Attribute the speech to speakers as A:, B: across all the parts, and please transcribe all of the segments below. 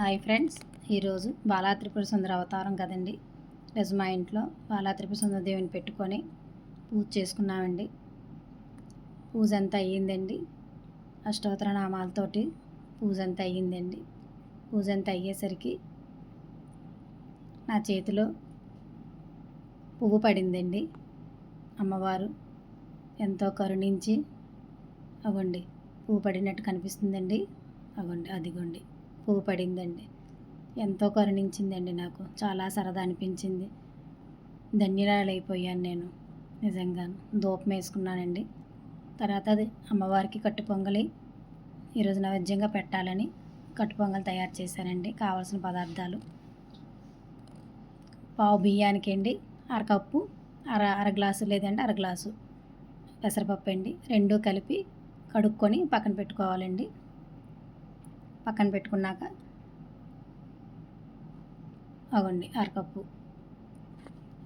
A: Hi friends. ఈరోజు బాలాత్రిపుర సుందర అవతారం కదండి. ఈరోజు మా ఇంట్లో బాలాత్రిపుర సుందర దేవుని పెట్టుకొని పూజ చేసుకున్నామండి. పూజ అంతా అయ్యిందండి. అష్టోత్తర నామాలతోటి పూజ అంతా అయ్యిందండి. పూజ అంతా అయ్యేసరికి నా చేతిలో పువ్వు పడిందండి. అమ్మవారు ఎంతో కరుణించి అవ్వండి పువ్వు పడినట్టు కనిపిస్తుందండి. అవ్వండి అదిగోండి. పువ్వు పడిందండి ఎంతో కరుణించిందండి నాకు. చాలా సరదా అనిపించింది. ధన్యురాలైపోయాను నేను. నిజంగాను దూపం వేసుకున్నానండి. తర్వాత అది అమ్మవారికి కట్టు పొంగలి ఈరోజు నైవేద్యంగా పెట్టాలని కట్టు పొంగల్ తయారు చేశానండి. కావాల్సిన పదార్థాలు. పావు బియ్యానికి అండి అరకప్పు అర అర గ్లాసు లేదంటే అర గ్లాసు పెసరపప్పు అండి. రెండు కలిపి కడుక్కొని పక్కన పెట్టుకోవాలండి. పక్కన పెట్టుకున్నాక అగండి అరకప్పు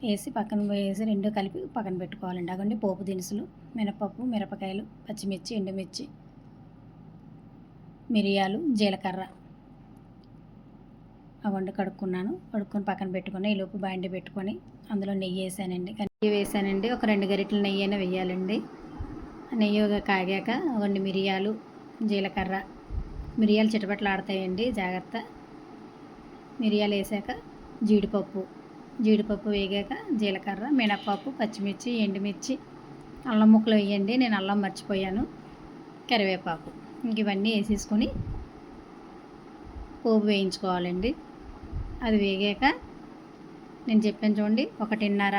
A: వేసి పక్కన వేసి రెండు కలిపి పక్కన పెట్టుకోవాలండి. అగండి పోపు దినుసులు మినపప్పు మిరపకాయలు పచ్చిమిర్చి ఎండుమిర్చి మిరియాలు జీలకర్ర అవండి కడుక్కున్నాను. కడుక్కొని పక్కన పెట్టుకుని ఈలోపు బాండి పెట్టుకొని అందులో నెయ్యి వేసానండి. నెయ్యి వేసానండి. ఒక రెండు గరిటెల నెయ్యి అయినా వేయాలండి. నెయ్యి కాగాక అవండి మిరియాలు జీలకర్ర మిరియాలు చిటపట్లు ఆడతాయండి జాగ్రత్త. మిరియాలు వేసాక జీడిపప్పు జీడిపప్పు వేగాక జీలకర్ర మినప్పప్పు పచ్చిమిర్చి ఎండుమిర్చి అల్లం ముక్కలు వేయండి నేను అల్లం మర్చిపోయాను కరివేపాకు. ఇంక ఇవన్నీ వేసేసుకొని పోపు వేయించుకోవాలండి. అది వేగాక నేను చెప్పాను చూడండి ఒకటిన్నర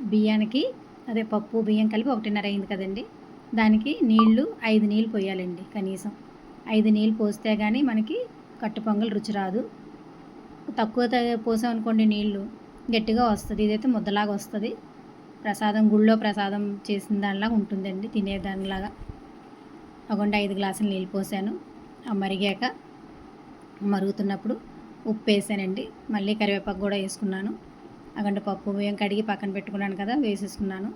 A: బియ్యానికి అదే పప్పు బియ్యం కలిపి ఒకటిన్నర అయింది కదండి దానికి నీళ్ళు ఐదు నీళ్ళు పోయాలండి కనీసం. ఐదు నీళ్ళు పోస్తే కానీ మనకి కట్టు పొంగల్ రుచి రాదు. తక్కువ పోసామనుకోండి నీళ్ళు గట్టిగా వస్తుంది. ఇదైతే ముద్దలాగా వస్తుంది. ప్రసాదం గుళ్ళో ప్రసాదం చేసిన దానిలాగా ఉంటుందండి తినేదానిలాగా అగొండి ఐదు గ్లాసులు నీళ్ళు పోసాను. మరిగాక మరుగుతున్నప్పుడు ఉప్పు వేసానండి. మళ్ళీ కరివేపాకు కూడా వేసుకున్నాను. అగండి పప్పు బియ్యం కడిగి పక్కన పెట్టుకున్నాను కదా వేసేసుకున్నాను.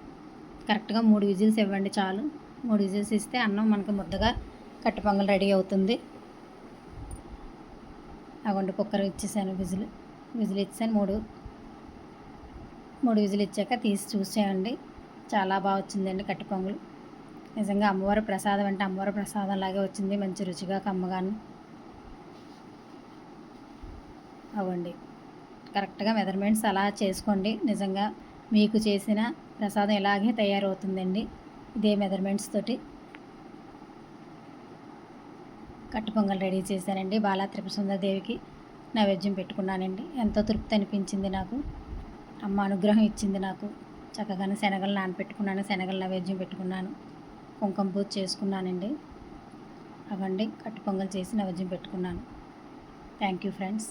A: కరెక్ట్గా మూడు విజిల్స్ ఇవ్వండి చాలు. మూడు విజిల్స్ ఇస్తే అన్నం మనకు ముద్దగా కట్టపొంగల్ రెడీ అవుతుంది. అగొండి కుక్కర్ ఇచ్చేసాను విజిల్ విజిల్ ఇచ్చాను మూడు మూడు విజిల్ ఇచ్చాక తీసి చూసేయండి. చాలా బాగా వచ్చిందండి కట్టు పొంగలు నిజంగా అమ్మవారి ప్రసాదం అంటే అమ్మవారి ప్రసాదం లాగే వచ్చింది. మంచి రుచిగా కమ్మగాను. అవ్వండి కరెక్ట్గా మెజర్మెంట్స్ అలా చేసుకోండి. నిజంగా మీకు చేసిన ప్రసాదం ఇలాగే తయారవుతుందండి. ఇదే మెజర్మెంట్స్ తోటి. కట్టు పొంగల్ రెడీ చేశానండి. బాలా త్రిపుసుందరదేవికి నైవేద్యం పెట్టుకున్నానండి. ఎంతో తృప్తి అనిపించింది నాకు. అమ్మ అనుగ్రహం ఇచ్చింది నాకు. చక్కగానే శనగలు నానపెట్టుకున్నాను. శనగలు నైవేద్యం పెట్టుకున్నాను. కుంకుమ పూజ చేసుకున్నానండి. అవండి కట్టు పొంగల్ చేసి నైవేద్యం పెట్టుకున్నాను. Thank you friends